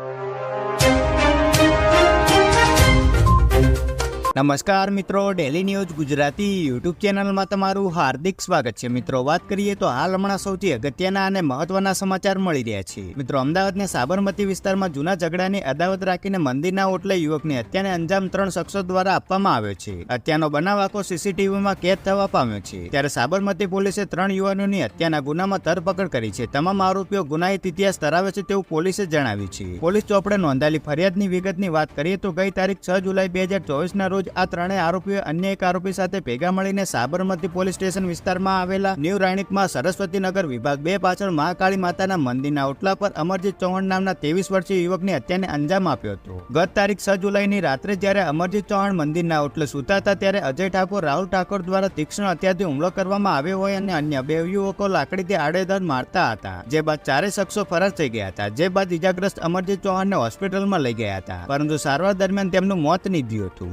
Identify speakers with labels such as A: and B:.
A: you. નમસ્કાર મિત્રો daily news Gujarati YouTube ચેનલમાં તમારું હાર્દિક સ્વાગત છે. મિત્રો, વાત કરીએ તો હાલ હમણાં સૌથી અગત્યના અને મહત્વના સમાચાર મળી રહ્યા છે. મિત્રો, અમદાવાદના સાબરમતી વિસ્તારમાં જૂના ઝઘડાની અદાવત રાખીને મંદિરના ઓટલે યુવકની હત્યાને અંજામ ત્રણ શખ્સો દ્વારા આપવામાં આવ્યો છે. હત્યાનો બનાવ આખો સીસીટીવીમાં કેદ થવા પામ્યો છે. ત્યારે સાબરમતી પોલીસે ત્રણ યુવાનોની હત્યાના ગુનામાં ધરપકડ કરી છે. તમામ આરોપીઓ ગુનાહિત ઇતિહાસ ધરાવે છે તેવું પોલીસે જણાવ્યું છે. પોલીસ ચોપડે નોંધાયેલી ફરિયાદની વિગતની વાત કરીએ તો ગઈ તારીખ છ જુલાઈ બે હજાર ચોવીસના રોજ આ ત્રણેય આરોપીઓ અન્ય એક આરોપી સાથે ભેગા મળીને સાબરમતી પોલીસ સ્ટેશન વિસ્તારમાં આવેલા ન્યૂ રાણીકમાં સરસ્વતીનગર વિભાગ બે પાછળ મહાકાળી માતાના મંદિરના ઓટલા પર અમરજીત ચૌહાણ નામના ત્રેવીસ વર્ષીય યુવકની હત્યાને અંજામ આપ્યો હતો. ગત તારીખ છ જુલાઈની રાત્રે જ્યારે અમરજીત ચૌહાણ મંદિરના ઓટલે સૂતા હતા ત્યારે અજય ઠાકોર, રાહુલ ઠાકોર દ્વારા તીક્ષ્ણ હત્યાથી હુમલો કરવામાં આવ્યો હોય અને અન્ય બે યુવકો લાકડીથી આડેધડ મારતા હતા, જે બાદ ચારે શખ્સો ફરાર થઈ ગયા હતા, જે બાદ ઇજાગ્રસ્ત અમરજીત ચૌહાણને હોસ્પિટલમાં લઈ ગયા હતા. પરંતુ સારવાર દરમિયાન તેમનું મોત નીધ્યું હતું.